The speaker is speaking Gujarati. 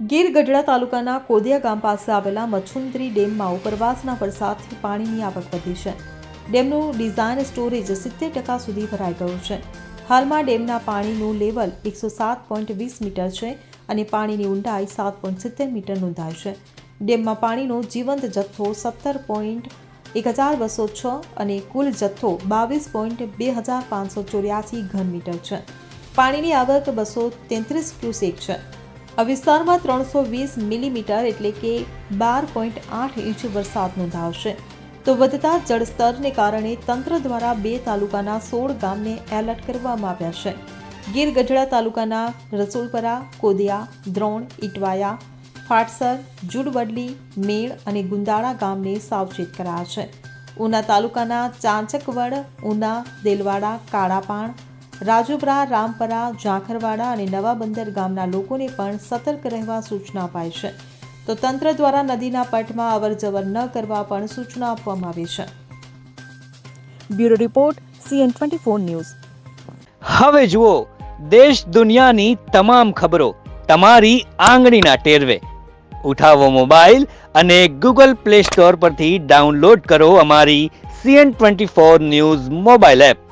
ગીર ગઢડા તાલુકાના કોદિયા ગામ પાસે આવેલા મચ્છુંદરી ડેમમાં ઉપરવાસના વરસાદથી પાણીની આવક વધી છે. ડેમનું ડિઝાઇન સ્ટોરેજ સિત્તેર ટકા સુધી ભરાઈ ગયું છે. હાલમાં ડેમના પાણીનું લેવલ એકસો સાત પોઈન્ટ વીસ મીટર છે અને પાણીની ઊંડાઈ સાત પોઈન્ટ સિત્તેર મીટર નોંધાય છે. ડેમમાં પાણીનો જીવંત જથ્થો સત્તર પોઈન્ટ એક હજાર બસો છ અને કુલ જથ્થો બાવીસ પોઈન્ટ બે હજાર પાંચસો ચોર્યાસી ઘન મીટર છે. પાણીની આવક બસો તેત્રીસ ક્યુસેક છે. આ વિસ્તારમાં ત્રણસો વીસ મિલીમીટર એટલે કે બાર પોઈન્ટ આઠ ઇંચ વરસાદ નોંધાવશે. તો વધતા જળસ્તરને કારણે તંત્ર દ્વારા બે તાલુકાના સોળ ગામને એલર્ટ કરવામાં આવ્યા છે. ગીર ગઢડા તાલુકાના રસોલપરા, કોદિયા, દ્રોણ ઇટવાયા ફાટસર, જુડવડલી, મેળ અને ગુંદાળા ગામને સાવચેત કરાયા છે. ઉના તાલુકાના ચાંચકવડ, ઉના, દેલવાડા, કાળાપાણ રાજુપરા, રામપરા, ઝાંખરવાડા અને નવા બંદર ગામના લોકોને પણ સતર્ક રહેવા સૂચના અપાઈ છે. તો તંત્ર દ્વારા નદીના પટમાં અવરજવર ન કરવા પણ સૂચના આપવામાં આવી છે. Bureau report, CN twenty four news. હવે જુઓ, દેશ દુનિયાની તમામ ખબરો તમારી આંગળીના ટેરવે. ઉઠાવો મોબાઈલ અને ગૂગલ પ્લે સ્ટોર પરથી ડાઉનલોડ કરો અમારી CN twenty four news mobile app.